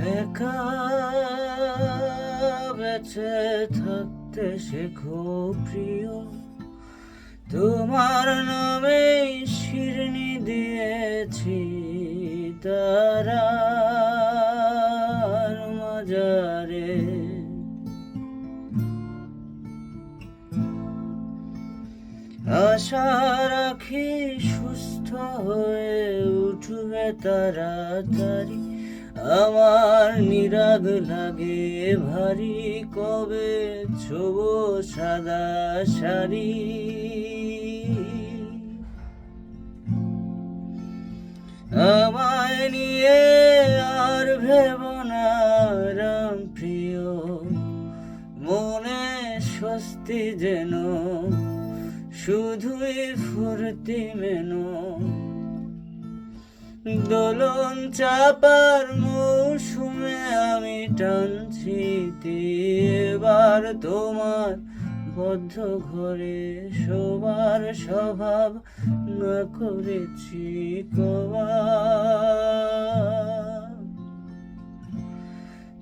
একা বেঁচে থাকতে শেখো প্রিয়। তোমার নামে শিরনি দিয়েছি তারা মাজারে। আশা রাখি সুস্থ হয়ে উঠবে তাড়াতাড়ি। আমার নিরাগ লাগে ভারী কবে ছোব সাদা শাড়ি। আমায় নিয়ে আর ভেব না রাম প্রিয়, মনে স্বস্তি যেন শুধুই ফুর্তি মেনো। দোলন চাপার টানছি তোমার বদ্ধ ঘরে শোবার স্বভাব না করেছি কবা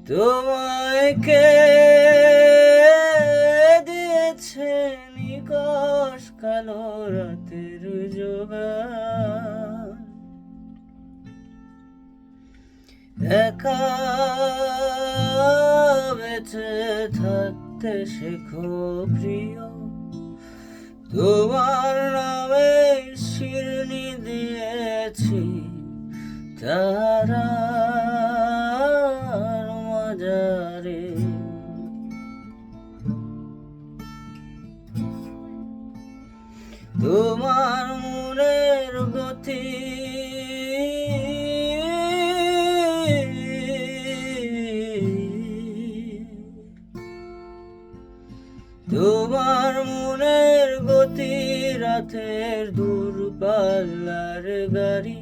তোমায় কে দিয়েছে নিকশ কালো রাতের যোগান একা বেঁচে থাকতে শেখো প্রিয়। তোমার নামে শিরনি দিয়েছি তারা মাজারে। তোমার মনের গতি তোমার মনের গতি রাতের দূরপাল্লার গাড়ি,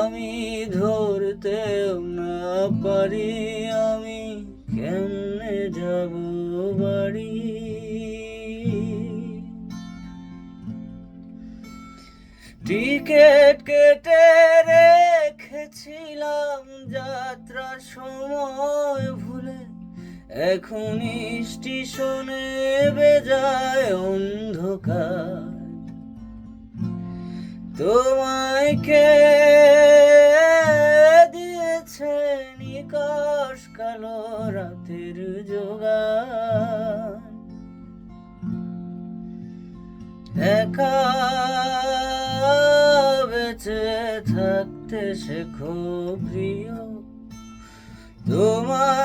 আমি ধরতেও না পারি, আমি কেমনে যাব বাড়ি? টিকেট কেটে রেখেছিলাম যাত্রার সময় ভুলে এখনই স্টেশনে বেজায় অন্ধকার। তোমায় কে দিয়েছে নিকশ কালো রাতের যোগান একা বেঁচে থাকতে শেখো প্রিয়। তোমার